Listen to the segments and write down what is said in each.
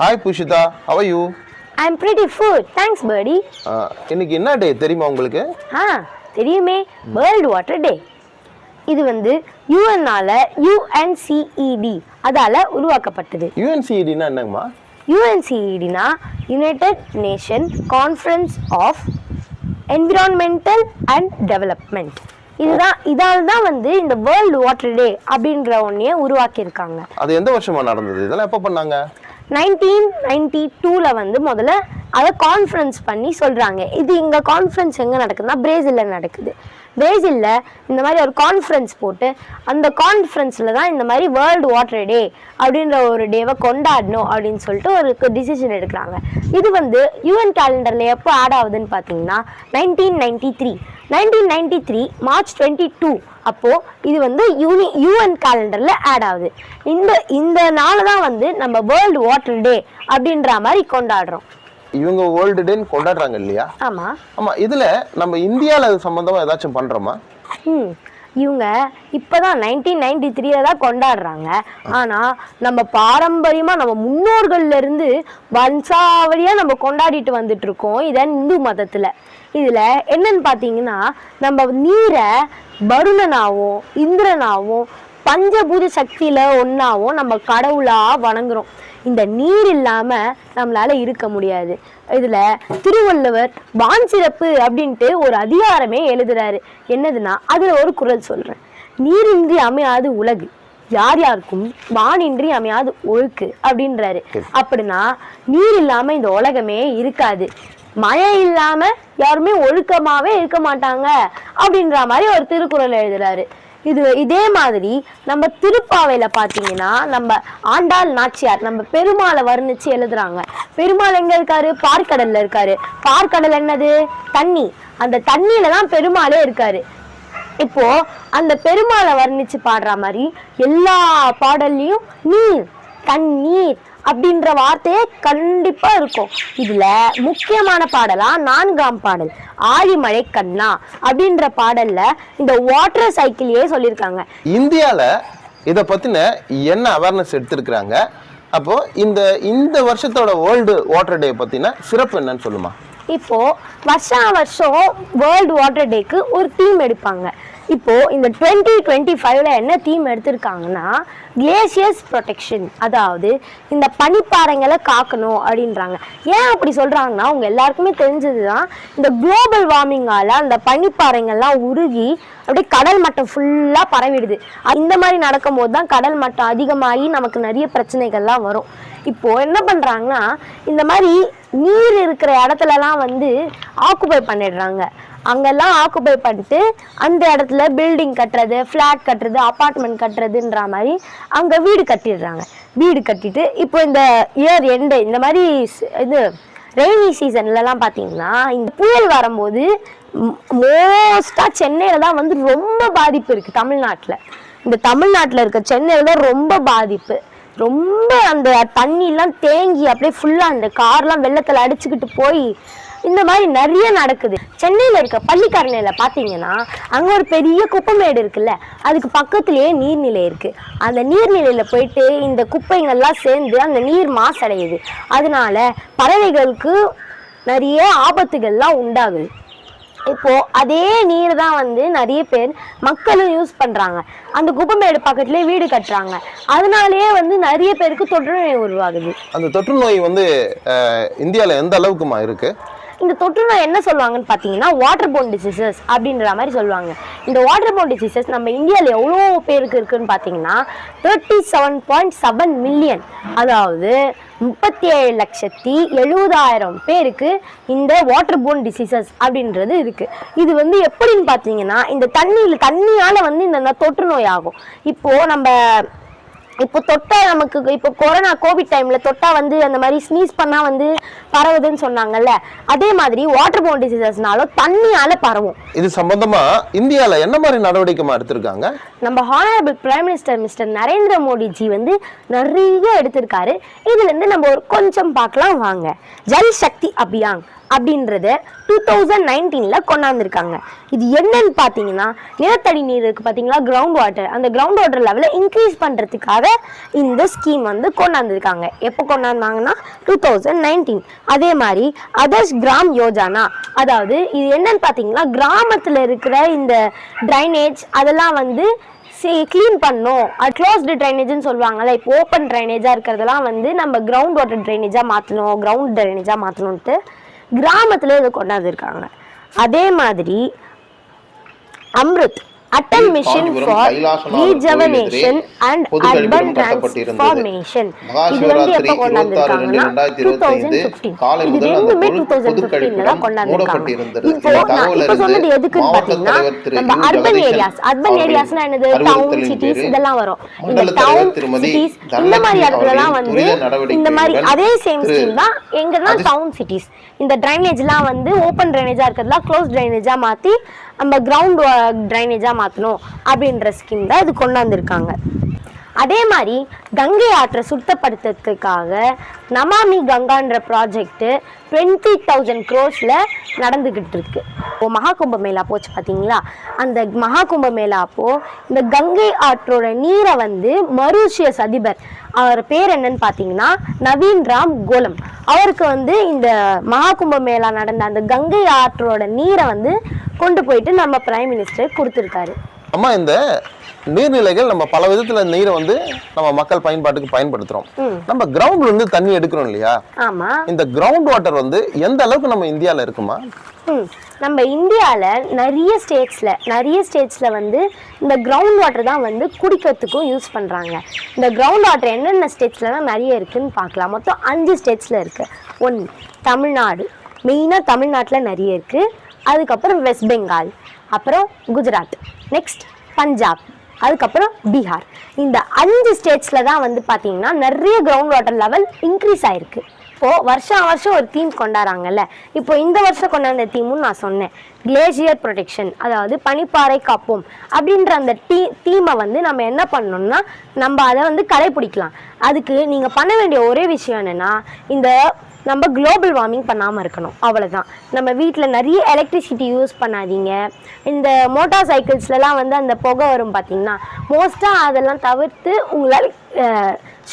Hi Pushita how you I'm pretty food thanks Purdy இன்னைக்கு என்ன டே தெரியுமா உங்களுக்கு? ஆ தெரியுமே. வேர்ல்டு வாட்டர் டே இது வந்து யூஎன்னால யுஎன்சிஇடி அதால உருவாக்கப்பட்டது. யூஎன்சிஇடினா என்னங்கம்மா? யுஎன்சிஇடினா united nation conference of environmental and development இதுதான் இதால் தான் வந்து இந்த வேர்ல்டு வாட்டர் டே அப்படின்ற ஒன்றைய உருவாக்கியிருக்காங்க. அது எந்த வருஷமா நடந்தது? இதெல்லாம் எப்போ பண்ணாங்க? நைன்டீன் நைன்டி டூவில் வந்து முதல்ல அதை கான்ஃபரன்ஸ் பண்ணி சொல்கிறாங்க இது இங்கே கான்ஃபரன்ஸ் எங்கே நடக்குதுன்னா பிரேசிலில் நடக்குது. பிரேசிலில் இந்த மாதிரி ஒரு கான்ஃபரன்ஸ் போட்டு அந்த கான்ஃபரன்ஸில் தான் இந்த மாதிரி வேர்ல்டு வாட்டர் டே அப்படின்ற ஒரு டேவை கொண்டாடணும் அப்படின்னு சொல்லிட்டு ஒரு டிசிஷன் எடுக்கிறாங்க. இது வந்து யூஎன் கேலண்டரில் எப்போ ஆட் ஆகுதுன்னு பார்த்தீங்கன்னா nineteen ninety three nineteen ninety three March twenty two அப்போது இது வந்து யூனி யூஎன் கேலண்டரில் ஆட் ஆகுது. இந்த இந்த நாள் தான் வந்து நம்ம வேர்ல்டு வாட்டர் டே அப்படின்ற மாதிரி கொண்டாடுறோம். இவங்க வேர்ல்டு டேன்னு கொண்டாடுறாங்க இல்லையா? ஆமாம் ஆமா இதுல நம்ம இந்தியால அது சம்பந்தமா ஏதாச்சும் பண்றோமா? ம் இவங்க இப்போதான் நைன்டீன் நைன்டி த்ரீல தான் கொண்டாடுறாங்க. ஆனால் நம்ம பாரம்பரியமாக நம்ம முன்னோர்கள்ல இருந்து வம்சாவளியாக நம்ம கொண்டாடிட்டு வந்துட்டு இருக்கோம் இதான் இந்து மதத்தில். இதில் என்னன்னு பார்த்தீங்கன்னா நம்ம நீரை வருணனாவும் இந்திரனாவும் பஞ்சபூத சக்தியில் ஒன்றாவும் நம்ம கடவுளாக வணங்குறோம். இந்த நீர் இல்லாமல் நம்மளால இருக்க முடியாது. இதில் திருவள்ளுவர் வான் சிறப்பு அப்படின்ட்டு ஒரு அதிகாரமே எழுதுறாரு. என்னதுன்னா அதில் ஒரு குறள் சொல்கிறேன் நீரின்றி அமையாது உலகு யார் யாருக்கும் வானின்றி அமையாது ஒழுக்கு அப்படின்றாரு. அப்படின்னா நீர் இல்லாமல் இந்த உலகமே இருக்காது. மழை இல்லாம யாருமே ஒழுக்கமாவே இருக்க மாட்டாங்க அப்படின்ற மாதிரி ஒரு திருக்குறள் எழுதுறாரு. இது இதே மாதிரி நம்ம திருப்பாவையில் பார்த்தீங்கன்னா நம்ம ஆண்டாள் நாச்சியார் நம்ம பெருமாளை வர்ணித்து எழுதுறாங்க. பெருமாள் எங்கே இருக்காரு? பார்க்கடலில் இருக்காரு. பார்க்கடல் என்னது? தண்ணி. அந்த தண்ணியில தான் பெருமாளே இருக்காரு. இப்போ அந்த பெருமாளை வர்ணித்து பாடுற மாதிரி எல்லா பாடல்லையும் நீர் தண்ணீர் அப்படின்ற வார்த்தையே கண்டிப்பா இருக்கும். இதுல முக்கியமான பாடலா? நான்காம் பாடல் ஆழிமழை கண்ணா அப்படின்ற பாடல்ல இந்த வாட்டர் சைக்கிளையே சொல்லியிருக்காங்க. இந்தியால இத பத்தின என்ன அவேர்னஸ் எடுத்திருக்கிறாங்க? அப்போ இந்த இந்த வருஷத்தோட வேர்ல்டு வாட்டர் டே பத்தின சிறப்பு என்னன்னு சொல்லுமா? இப்போ வருஷா வருஷம் வேர்ல்டு வாட்டர் டேக்கு ஒரு தீம் எடுப்பாங்க. இப்போ இந்த டுவெண்ட்டி டுவெண்ட்டி ஃபைவ்ல என்ன தீம் எடுத்திருக்காங்கன்னா கிளேசியர்ஸ் ப்ரொடெக்ஷன் அதாவது இந்த பனிப்பாறைங்களை காக்கணும் அப்படின்றாங்க. ஏன் அப்படி சொல்றாங்கன்னா அவங்க எல்லாருக்குமே தெரிஞ்சது தான் இந்த குளோபல் வார்மிங்கால அந்த பனிப்பாறைங்கள்லாம் உருகி அப்படியே கடல் மட்டம் ஃபுல்லாக பரவிடுது. இந்த மாதிரி நடக்கும்போது தான் கடல் மட்டம் அதிகமாகி நமக்கு நிறைய பிரச்சனைகள்லாம் வரும். இப்போ என்ன பண்றாங்கன்னா இந்த மாதிரி நீர் இருக்கிற இடத்துலலாம் வந்து ஆக்குபை பண்ணிடுறாங்க. அங்கெல்லாம் ஆக்குபை பண்ணிட்டு அந்த இடத்துல பில்டிங் கட்டுறது ஃப்ளாட் கட்டுறது அப்பார்ட்மெண்ட் கட்டுறதுன்ற மாதிரி அங்கே வீடு கட்டிடுறாங்க. வீடு கட்டிட்டு இப்போ இந்த இயர் எண்டு இந்த மாதிரி இது ரெய்னி சீசன்லலாம் பார்த்தீங்கன்னா இந்த புயல் வரும்போது மோஸ்ட்டாக சென்னையில் தான் வந்து ரொம்ப பாதிப்பு இருக்குது தமிழ்நாட்டில். இந்த தமிழ்நாட்டில் இருக்க சென்னையில் தான் ரொம்ப பாதிப்பு. ரொம்ப அந்த தண்ணிலாம் தேங்கி அப்படியே ஃபுல்லாக அந்த கார்லாம் வெள்ளத்தில் அடிச்சுக்கிட்டு போய் இந்த மாதிரி நிறைய நடக்குது. சென்னையில் இருக்க பள்ளிக்கரணையில் பார்த்தீங்கன்னா அங்கே ஒரு பெரிய குப்பைமேடு இருக்குல்ல அதுக்கு பக்கத்துலேயே நீர்நிலை இருக்குது அந்த நீர்நிலையில் போயிட்டு இந்த குப்பைங்கள்லாம் சேர்ந்து அந்த நீர் மாசடையுது. அதனால பறவைகளுக்கு நிறைய ஆபத்துகள்லாம் உண்டாகுது. இப்போ அதே நீர் தான் வந்து நிறைய பேர் மக்களும் யூஸ் பண்றாங்க. அந்த குப்பைமேடு பக்கத்துலேயே வீடு கட்டுறாங்க. அதனாலேயே வந்து நிறைய பேருக்கு தொற்று நோய் உருவாகுது. அந்த தொற்று நோய் வந்து அஹ், இந்தியால எந்த அளவுக்குமா இருக்கு? இந்த தொற்று நோய் என்ன சொல்லுவாங்கன்னு பார்த்தீங்கன்னா வாட்டர் போன் டிசீசஸ் அப்படின்ற மாதிரி சொல்லுவாங்க. இந்த வாட்டர் போன் டிசீசஸ் நம்ம இந்தியாவில் எவ்வளோ பேருக்கு இருக்குன்னு பார்த்தீங்கன்னா thirty seven point seven million அதாவது முப்பத்தி ஏழு லட்சத்தி எழுபதாயிரம் பேருக்கு இந்த வாட்டர் போன் டிசீசஸ் அப்படின்றது இருக்குது இது வந்து எப்படின்னு பார்த்தீங்கன்னா இந்த தண்ணியில் தண்ணியால் வந்து இந்த தொற்று நோய் ஆகும் இப்போது நம்ம இப்போ தொட்டா நமக்கு இப்போ கொரோனா கோவிட் டைம்ல தொட்டா வந்து அந்த மாதிரி ஸ்னீஸ் பண்ணா வந்து பரவுதுன்னு சொன்னாங்கல்ல. அதே மாதிரி வாட்டர் போன் டிசீசஸ்னாலும் தண்ணியால பரவும். இது சம்பந்தமா இந்தியால என்ன மாதிரி நடவடிக்கைமா எடுத்திருக்காங்க? நம்ம honourable prime minister mister Narendra Modiji வந்து நிறைய எடுத்திருக்காரு. இதுல இருந்து நம்ம ஒரு கொஞ்சம் பார்க்கலாம் வாங்க. ஜல் சக்தி அபியான். அப்படின்றத டூ தௌசண்ட் நைன்டீனில் கொண்டாந்துருக்காங்க. இது என்னன்னு பார்த்தீங்கன்னா நிலத்தடி நீர் இருக்குது பார்த்தீங்களா? கிரவுண்ட் வாட்டர் அந்த கிரவுண்ட் வாட்டர் லெவலை இன்க்ரீஸ் பண்ணுறதுக்காக இந்த ஸ்கீம் வந்து கொண்டாந்துருக்காங்க. எப்போ கொண்டாந்தாங்கன்னா டூ தௌசண்ட் நைன்டீன் அதே மாதிரி அதர்ஸ் கிராம் யோஜனா. அதாவது இது என்னன்னு பார்த்தீங்கன்னா கிராமத்தில் இருக்கிற இந்த ட்ரைனேஜ் அதெல்லாம் வந்து சே க்ளீன் பண்ணோம். அது க்ளோஸ்டு ட்ரைனேஜ்னு சொல்லுவாங்கல்ல இப்போ ஓப்பன் ட்ரைனேஜாக இருக்கிறதெல்லாம் வந்து நம்ம கிரவுண்ட் வாட்டர் ட்ரைனேஜாக மாற்றணும் கிரவுண்ட் ட்ரைனேஜாக மாற்றணுன்ட்டு கிராமத்தில் இதை கொண்டாந்துருக்காங்க அதே மாதிரி Amrut Atal mission for rejuvenation and urban. Transformation இது வந்து எப்போ கொண்டாந்துருக்காங்கன்னா 26 டூ தௌசண்ட் 2025 ஃபிஃப்டீன் காலை இது முதல் அந்த ரெண்டுமே டூ தௌசண்ட் ஃபிஃப்டீனில் தான் கொண்டாந்துருக்காங்க. இப்போ நான் இப்போ சொன்னது எதுக்குன்னு பார்த்தீங்கன்னா நம்ம. அர்பன் ஏரியாஸ் அர்பன் ஏரியாஸ்னா என்னது டவுன் சிட்டிஸ் இதெல்லாம் வரும் இந்த டவுன் சிட்டிஸ் இந்த மாதிரி இடத்துலலாம் வந்து இந்த மாதிரி அதே சேம் ஸ்கீம் தான் எங்கன்னா டவுன் சிட்டிஸ் இந்த ட்ரைனேஜ்லாம் வந்து ஓப்பன் ட்ரைனேஜாக இருக்கிறதுலாம் க்ளோஸ் ட்ரைனேஜாக மாற்றி நம்ம கிரவுண்ட் ட்ரைனேஜாக மாற்றணும் அப்படின்ற ஸ்கீம் தான் இது கொண்டாந்துருக்காங்க அதே மாதிரி கங்கை ஆற்றை சுத்தப்படுத்துறதுக்காக நமாமி கங்கான்ற ப்ராஜெக்ட்டு டுவெண்ட்டி தௌசண்ட் க்ரோஸில் நடந்துக்கிட்டு இருக்கு. இப்போ மகா கும்ப மேளா போச்சு பார்த்தீங்களா அந்த மகா கும்ப மேளா அப்போ இந்த கங்கை ஆற்றோட நீரை வந்து மருஷியஸ் அதிபர் அவர் பேர் என்னன்னு பார்த்தீங்கன்னா நவீன் ராம் கோலம். அவருக்கு வந்து இந்த மகா கும்ப மேளா நடந்த அந்த கங்கை ஆற்றோட நீரை வந்து கொண்டு போயிட்டு நம்ம பிரைம் மினிஸ்டர் கொடுத்துருக்காரு. அம்மா இந்த நீர்நிலைகள் நம்ம பல விதத்துல நீரை வந்து நம்ம மக்கள் பயன்பாட்டுக்கு பயன்படுத்துறோம். நம்ம கிரவுண்ட்ல இருந்து தண்ணி எடுக்கிறோம் இல்லையா? இந்த கிரவுண்ட் வாட்டர் வந்து எந்த அளவுக்கு நம்ம இந்தியால இருக்குமா? நம்ம இந்தியாவில் நிறைய ஸ்டேட்ஸில் நிறைய ஸ்டேட்ஸில் வந்து இந்த கிரவுண்ட் வாட்டர் தான் வந்து குடிக்கிறதுக்கும் யூஸ் பண்ணுறாங்க இந்த கிரவுண்ட் வாட்டர் என்னென்ன ஸ்டேட்ஸ்லலாம் நிறைய இருக்குன்னு பார்க்கலாம். மொத்தம் அஞ்சு ஸ்டேட்ஸில் இருக்குது ஒன்று தமிழ்நாடு. மெயினாக தமிழ்நாட்டில் நிறைய இருக்குது அதுக்கப்புறம் வெஸ்ட் பெங்கால் அப்புறம் குஜராத் நெக்ஸ்ட் பஞ்சாப் அதுக்கப்புறம் பீகார் இந்த அஞ்சு ஸ்டேட்ஸில் தான் வந்து பார்த்தீங்கன்னா நிறைய கிரவுண்ட் வாட்டர் லெவல் இன்க்ரீஸ் ஆயிருக்கு. இப்போது வருஷம் வருஷம் ஒரு தீம் கொண்டாடுறாங்கல்ல. இப்போ இந்த வருஷம் கொண்டாந்த தீமும் நான் சொன்னேன். கிளேசியர் ப்ரொடெக்ஷன் அதாவது பனிப்பாறை காப்போம் அப்படின்ற அந்த டீ தீமை வந்து நம்ம என்ன பண்ணணும்னா நம்ம அதை வந்து கடைப்பிடிக்கலாம். அதுக்கு நீங்கள் பண்ண வேண்டிய ஒரே விஷயம் என்னென்னா இந்த நம்ம குளோபல் வார்மிங் பண்ணாமல் இருக்கணும். அவ்வளோதான் நம்ம வீட்டில் நிறைய எலக்ட்ரிசிட்டி யூஸ் பண்ணாதீங்க. இந்த மோட்டார் சைக்கிள்ஸ்லலாம் வந்து அந்த புகை வரும் பார்த்தீங்கன்னா மோஸ்ட்டாக அதெல்லாம் தவிர்த்து உங்களால்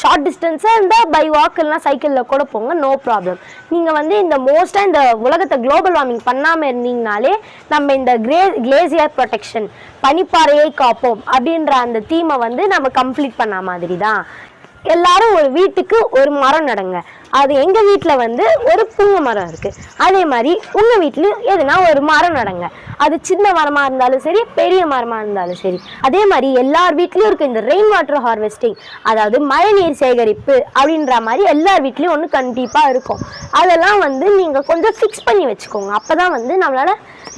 ஷார்ட் டிஸ்டன்ஸாக இருந்தால் பை வாக் இல்லைனா சைக்கிளில் கூட போங்க நோ ப்ராப்ளம் நீங்கள் வந்து இந்த மோஸ்ட்டாக இந்த உலகத்தை குளோபல் வார்மிங் பண்ணாமல் இருந்தீங்கனாலே நம்ம இந்த கிரே கிளேசியர் ப்ரொடெக்ஷன் பனிப்பாறையை காப்போம் அப்படின்ற அந்த தீமை வந்து நம்ம கம்ப்ளீட் பண்ண மாதிரி தான் எல்லாரும் ஒரு வீட்டுக்கு ஒரு மரம் நடங்க. அது எங்க வீட்டில் வந்து ஒரு புங்க மரம் இருக்கு. அதே மாதிரி உங்க வீட்லயும் எதுனா ஒரு மரம் நடங்க. அது சின்ன மரமா இருந்தாலும் சரி பெரிய மரமா இருந்தாலும் சரி. அதே மாதிரி எல்லார் வீட்லயும் இருக்குது இந்த ரெயின் வாட்டர் ஹார்வெஸ்டிங் அதாவது மழைநீர் சேகரிப்பு அப்படின்ற மாதிரி எல்லார் வீட்லயும் ஒன்று கண்டிப்பா இருக்கும். அதெல்லாம் வந்து நீங்க கொஞ்சம் ஃபிக்ஸ் பண்ணி வச்சுக்கோங்க. அப்பதான் வந்து நம்மளால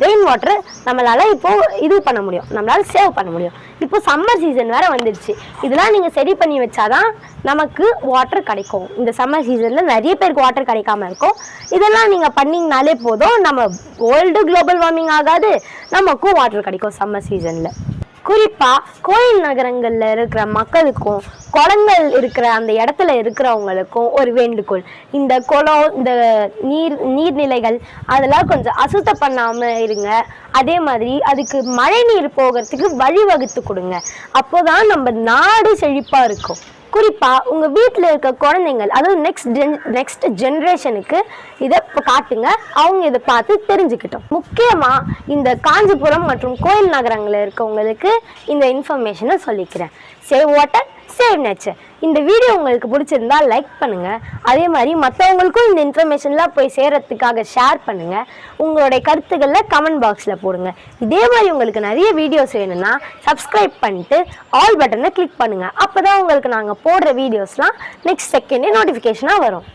ரெயின் வாட்டர் நம்மளால் இப்போது இது பண்ண முடியும். நம்மளால் சேவ் பண்ண முடியும். இப்போ சம்மர் சீசன் வேறு வந்துடுச்சு இதெல்லாம் நீங்கள் சரி பண்ணி வச்சாதான் நமக்கு வாட்டர் கிடைக்கும். இந்த சம்மர் சீசனில் நிறைய பேருக்கு வாட்டர் கிடைக்காம இருக்கும். இதெல்லாம் நீங்கள் பண்ணிங்கனாலே போதும். நம்ம வேர்ல்டு குளோபல் வார்மிங் ஆகாது. நமக்கும் வாட்டர் கிடைக்கும் சம்மர் சீசனில் குறிப்பாக கோயில் நகரங்களில் இருக்கிற மக்களுக்கும் குளங்கள் இருக்கிற அந்த இடத்துல இருக்கிறவங்களுக்கும் ஒரு வேண்டுகோள். இந்த குளம் இந்த நீர் நீர்நிலைகள் அதெல்லாம் கொஞ்சம் அசுத்தம் பண்ணாமல் இருங்க. அதே மாதிரி அதுக்கு மழை நீர் போகிறதுக்கு வழிவகுத்து கொடுங்க. அப்போதான் நம்ம நாடு செழிப்பாக இருக்கும். குறிப்பாக உங்கள் வீட்டில் இருக்க குழந்தைங்கள் அதாவது நெக்ஸ்ட் ஜென் நெக்ஸ்ட் ஜென்ரேஷனுக்கு இதை இப்போ காட்டுங்க. அவங்க இதை பார்த்து தெரிஞ்சுக்கிட்டோம். முக்கியமாக இந்த காஞ்சிபுரம் மற்றும் கோயில் நகரங்களில் இருக்கவங்களுக்கு இந்த இன்ஃபர்மேஷனை சொல்லிக்கிறேன். சேவ் வாட்டர் சேவ் நேச்சர் இந்த வீடியோ உங்களுக்கு பிடிச்சிருந்தா லைக் பண்ணுங்கள் அதே மாதிரி மற்றவங்களுக்கும் இந்த இன்ஃபர்மேஷன்லாம் போய் சேரத்துக்காக ஷேர் பண்ணுங்கள் உங்களுடைய கருத்துக்களில் கமெண்ட் பாக்ஸில் போடுங்க. இதே மாதிரி உங்களுக்கு நிறைய வீடியோஸ் வேணும்னா சப்ஸ்கிரைப் பண்ணிட்டு ஆல் பட்டனை கிளிக் அப்போ தான் உங்களுக்கு நாங்கள் போடுற வீடியோஸ்லாம் நெக்ஸ்ட் செகண்டே நோட்டிஃபிகேஷனாக வரும்.